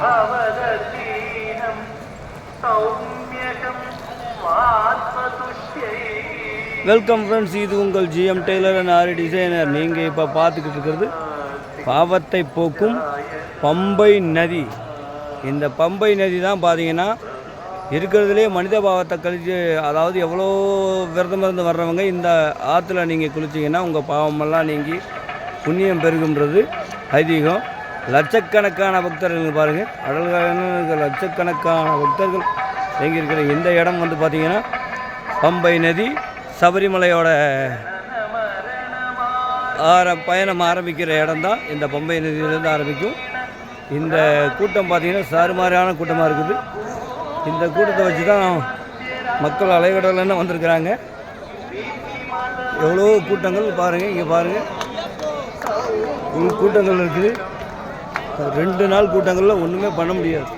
भवदधीनं सौम्यकं स्वात्मतुष्यै welcome friends இது உங்கள் GM tailor and aari designer நீங்கள் இப்போ பார்த்துக்கிட்டு இருக்கிறது பாவத்தை போக்கும் பம்பை நதி இந்த பம்பை நதி தான் பார்த்தீங்கன்னா இருக்கிறதுலே மனித பாவத்தை கழிச்சு அதாவது எவ்வளோ விரதம் இருந்து வர்றவங்க இந்த ஆற்றுல நீங்கள் குளிச்சிங்கன்னா உங்கள் பாவமெல்லாம் நீங்கி புண்ணியம் பெருகுன்றது ஐதீகம் லட்சக்கணக்கான பக்தர்கள் பாருங்கள் அடல்கான லட்சக்கணக்கான பக்தர்கள் எங்கே இருக்கிற இந்த இடம் வந்து பார்த்திங்கன்னா பம்பை நதி சபரிமலையோட ஆர பயணம் ஆரம்பிக்கிற இடம் தான் இந்த பம்பை நதியிலேருந்து ஆரம்பிக்கும். இந்த கூட்டம் பார்த்திங்கன்னா சாறுமாறான கூட்டமாக இருக்குது. இந்த கூட்டத்தை வச்சு தான் மக்கள் அலைகடலன்னு வந்திருக்கிறாங்க. எவ்வளோ கூட்டங்கள் பாருங்கள் இங்கே பாருங்கள் கூட்டங்கள் இருக்குது. ரெண்டு நாள் கூட்டங்களில் ஒன்றுமே பண்ண முடியாது.